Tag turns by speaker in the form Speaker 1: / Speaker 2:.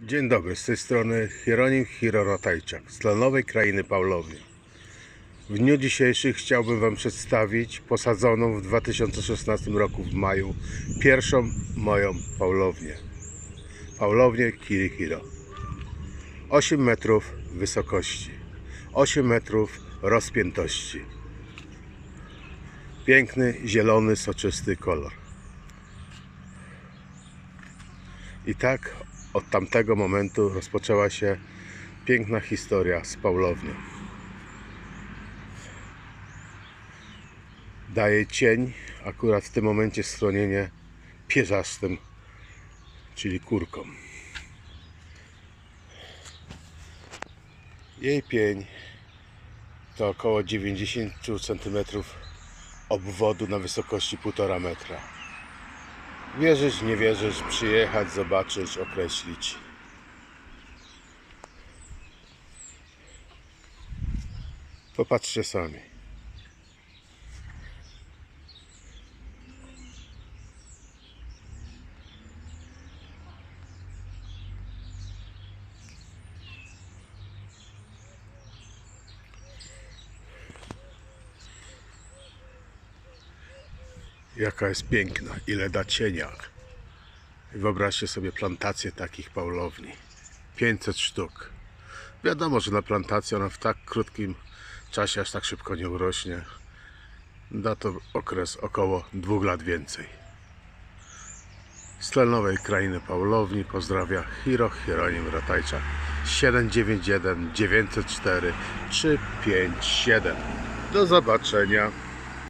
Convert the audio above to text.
Speaker 1: Dzień dobry, z tej strony Hieronim Hirorotajczak z Lanowej Krainy Paulowni. W dniu dzisiejszym chciałbym Wam przedstawić posadzoną w 2016 roku w maju pierwszą moją Paulownię. Paulownię Kirihiro. 8 metrów wysokości, 8 metrów rozpiętości. Piękny, zielony, soczysty kolor. I tak od tamtego momentu rozpoczęła się piękna historia z Paulownią. Daje cień, akurat w tym momencie schronienie pierzastym, czyli kurkom. Jej pień to około 90 cm obwodu na wysokości 1,5 metra. Wierzysz, nie wierzysz, przyjechać, zobaczyć, określić. Popatrzcie sami. Jaka jest piękna, ile da cienia. Wyobraźcie sobie plantację takich paulowni. 500 sztuk. Wiadomo, że na plantację ona w tak krótkim czasie aż tak szybko nie urośnie. Da to okres około dwóch lat więcej. Z tlenowej krainy Paulowni pozdrawia Hiro Hieronim Ratajczak 791 904 357. Do zobaczenia.